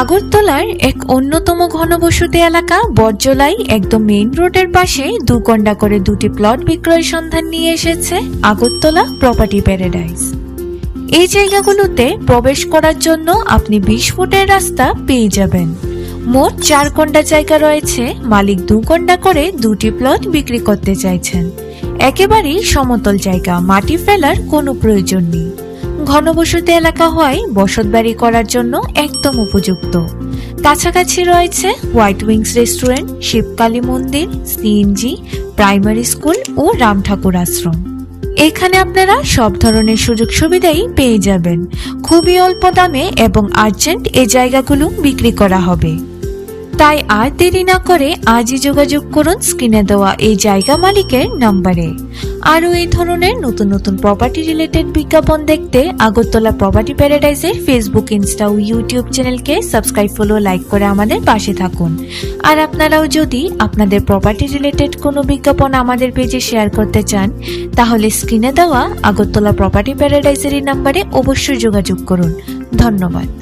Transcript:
আগরতলার এক অন্যতম ঘনবসতি এলাকা বর্জলাই একদম মেইন রোডের পাশে দু গন্ডা করে দুটি প্লট বিক্রয় সন্ধান নিয়ে এসেছে আগরতলা প্রপার্টি প্যারাডাইস এই জায়গাগুলোতে প্রবেশ করার জন্য আপনি বিশ ফুটের রাস্তা পেয়ে যাবেন। মোট চার গন্ডা জায়গা রয়েছে, মালিক দু গন্ডা করে দুটি প্লট বিক্রি করতে চাইছেন। একেবারেই সমতল জায়গা, মাটি ফেলার কোনো প্রয়োজন নেই। ঘনবসতি এলাকা হয় বসতবাড়ি করার জন্য একদম উপযুক্ত। কাছাকাছি রয়েছে white wings restaurant Shibkali Mandir CNG primary school ও রাম ঠাকুর আশ্রম। এখানে আপনারা সব ধরনের সুযোগ সুবিধাই পেয়ে যাবেন। খুবই অল্প দামে এবং আর্জেন্ট এই জায়গাগুলো বিক্রি করা হবে। তাই আর দেরি না করে আজই যোগাযোগ করুন স্ক্রিনে দেওয়া এই জায়গা মালিকের নাম্বারে। আরও এই ধরনের নতুন নতুন প্রপার্টি রিলেটেড বিজ্ঞাপন দেখতে আগরতলা প্রপার্টি প্যারাডাইজের ফেসবুক ইনস্টা ও ইউটিউব চ্যানেলকে সাবস্ক্রাইব ফলো লাইক করে আমাদের পাশে থাকুন। আর আপনারাও যদি আপনাদের প্রপার্টি রিলেটেড কোনো বিজ্ঞাপন আমাদের পেজে শেয়ার করতে চান, তাহলে স্ক্রিনে দেওয়া আগরতলা প্রপার্টি প্যারাডাইজের নাম্বারে অবশ্যই যোগাযোগ করুন। ধন্যবাদ।